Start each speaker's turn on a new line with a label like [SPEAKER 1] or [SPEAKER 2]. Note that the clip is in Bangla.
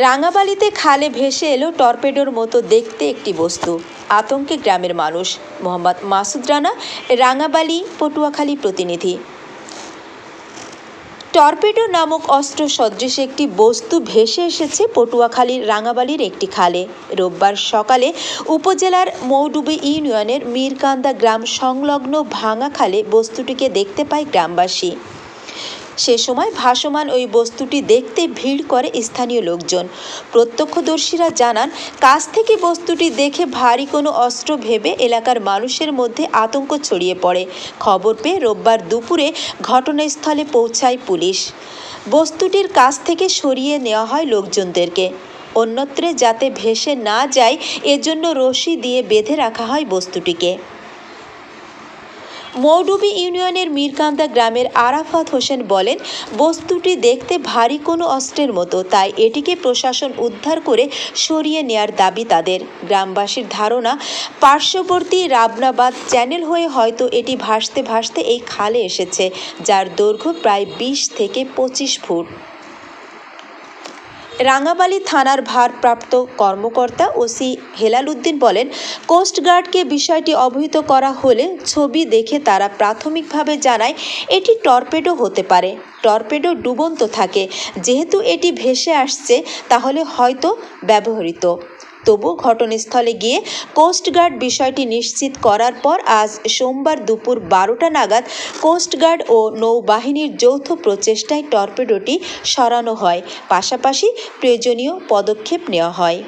[SPEAKER 1] রাঙাবালিতে খালে ভেসে এলো টর্পেডোর মতো দেখতে একটি বস্তু। আতঙ্কে গ্রামের মানুষ। মোহাম্মদ মাসুদ রানা, রাঙাবালি, পটুয়াখালী প্রতিনিধি। টর্পেডো নামক অস্ত্র সদৃশ একটি বস্তু ভেসে এসেছে পটুয়াখালীর রাঙাবালির একটি খালে। রোববার সকালে উপজেলার মৌডুবি ইউনিয়নের মীরকান্দা গ্রাম সংলগ্ন ভাঙা খালে বস্তুটিকে দেখতে পায় গ্রামবাসী। সে সময় ভাসমান ওই বস্তুটি দেখতে ভিড় করে স্থানীয় লোকজন। প্রত্যক্ষদর্শীরা জানান, কাছ থেকে বস্তুটি দেখে ভারী কোনো অস্ত্র ভেবে এলাকার মানুষের মধ্যে আতঙ্ক ছড়িয়ে পড়ে। খবর পেয়ে রোববার দুপুরে ঘটনাস্থলে পৌঁছায় পুলিশ। বস্তুটির কাছ থেকে সরিয়ে নেওয়া হয় লোকজনদেরকে। অন্যত্রে যাতে ভেসে না যায়, এজন্য রশি দিয়ে বেঁধে রাখা হয় বস্তুটিকে। মৌডুবি ইউনিয়নের মীরকান্দা গ্রামের আরাফাত হোসেন বলেন, বস্তুটি দেখতে ভারী কোনো অস্ত্রের মতো, তাই এটিকে প্রশাসন উদ্ধার করে সরিয়ে নেয়ার দাবি তাদের। গ্রামবাসীর ধারণা, পার্শ্ববর্তী রাবনাবাদ চ্যানেল হয়ে হয়তো এটি ভাসতে ভাসতে এই খালে এসেছে, যার দৈর্ঘ্য প্রায় বিশ থেকে পঁচিশ ফুট। রাঙাবালি থানার ভারপ্রাপ্ত কর্মকর্তা ওসি হেলাল উদ্দিন বলেন কোস্টগার্ডকে বিষয়টি অবহিত করা হলে ছবি দেখে তারা প্রাথমিকভাবে জানায়, এটি টর্পেডো হতে পারে। টর্পেডো ডুবন্ত থাকে। যেহেতু এটি ভেসে আসছে, তাহলে হয়তো ব্যবহৃত। তবু ঘটনাস্থলে গিয়ে কোস্টগার্ড বিষয়টি নিশ্চিত করার পর আজ সোমবার দুপুর বারোটা নাগাদ কোস্টগার্ড ও নৌবাহিনীর যৌথ প্রচেষ্টায় টর্পেডোটি সরানো হয়। পাশাপাশি প্রয়োজনীয় পদক্ষেপ নেওয়া হয়।